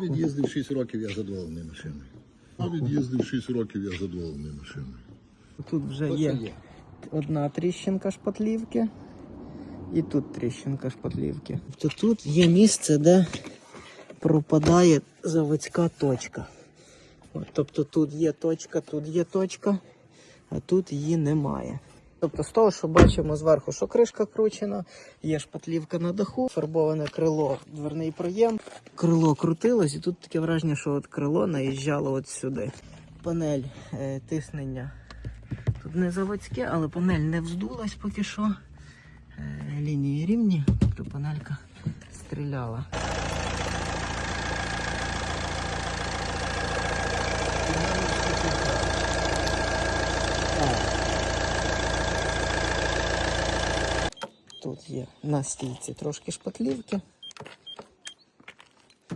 від'їздив 6 років, я задоволений машиною. А від'їздив 6 років, я задоволений машиною. Тут вже є є. одна тріщинка шпатлівки. І тут тріщинка шпатлівки. То тут є місце, де пропадає заводська точка. От, тобто тут є точка, тут є точка, а тут її немає. Тобто з того, що бачимо зверху, що кришка кручена, є шпатлівка на даху, фарбоване крило, дверний проєм. Крило крутилось, і тут таке враження, що от крило наїжджало от сюди. Панель е, тиснення Тут не заводське, але панель не вздулась поки що. Е, Лінії рівні, тобто панелька стріляла. Тут є на стійці трошки шпатлівки.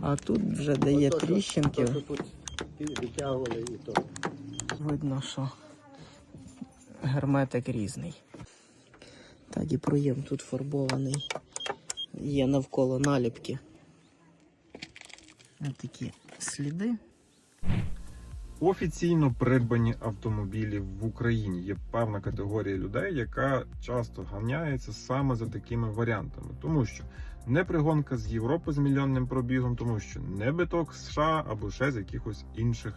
А тут вже дає Ото, тріщинки. що тут витягували і то. Видно, що герметик різний. Так, і проєм тут фарбований. Є навколо наліпки. Ось такі сліди. Офіційно придбані автомобілі в Україні є певна категорія людей, яка часто ганяється саме за такими варіантами, тому що не пригонка з Європи з мільйонним пробігом, тому що не биток США або ще з якихось інших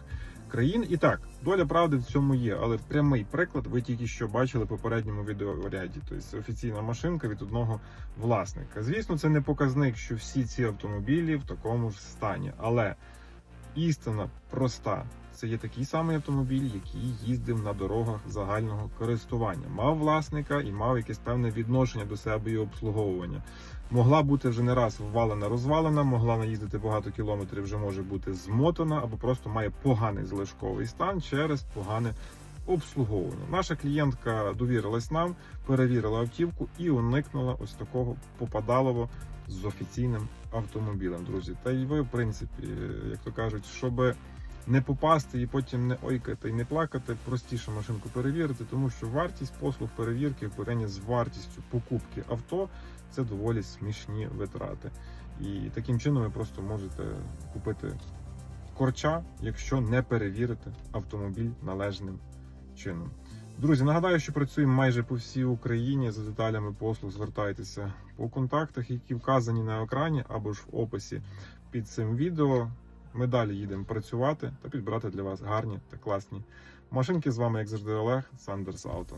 країн. І так, доля правди в цьому є, але прямий приклад ви тільки що бачили в попередньому відеоряді. Тобто офіційна машинка від одного власника. Звісно, це не показник, що всі ці автомобілі в такому ж стані, але істина проста. Це є такий самий автомобіль, який їздив на дорогах загального користування, мав власника і мав якесь певне відношення до себе і обслуговування. Могла бути вже не раз ввалена, розвалена, могла наїздити багато кілометрів, вже може бути змотана або просто має поганий залишковий стан через погане обслуговування. Наша клієнтка довірилась нам, перевірила автівку і уникнула ось такого попадалого з офіційним автомобілем, друзі. Та й ви, в принципі, як то кажуть, щоб не попасти і потім не ойкати і не плакати, простіше машинку перевірити, тому що вартість послуг перевірки в порівнянні з вартістю покупки авто це доволі смішні витрати. І таким чином ви просто можете купити корча, якщо не перевірити автомобіль належним чином. Друзі, нагадаю, що працюємо майже по всій Україні. За деталями послуг звертайтеся по контактах, які вказані на екрані або ж в описі під цим відео. Ми далі їдемо працювати та підбирати для вас гарні та класні машинки. З вами, як завжди, Олег Сандерс Ауто.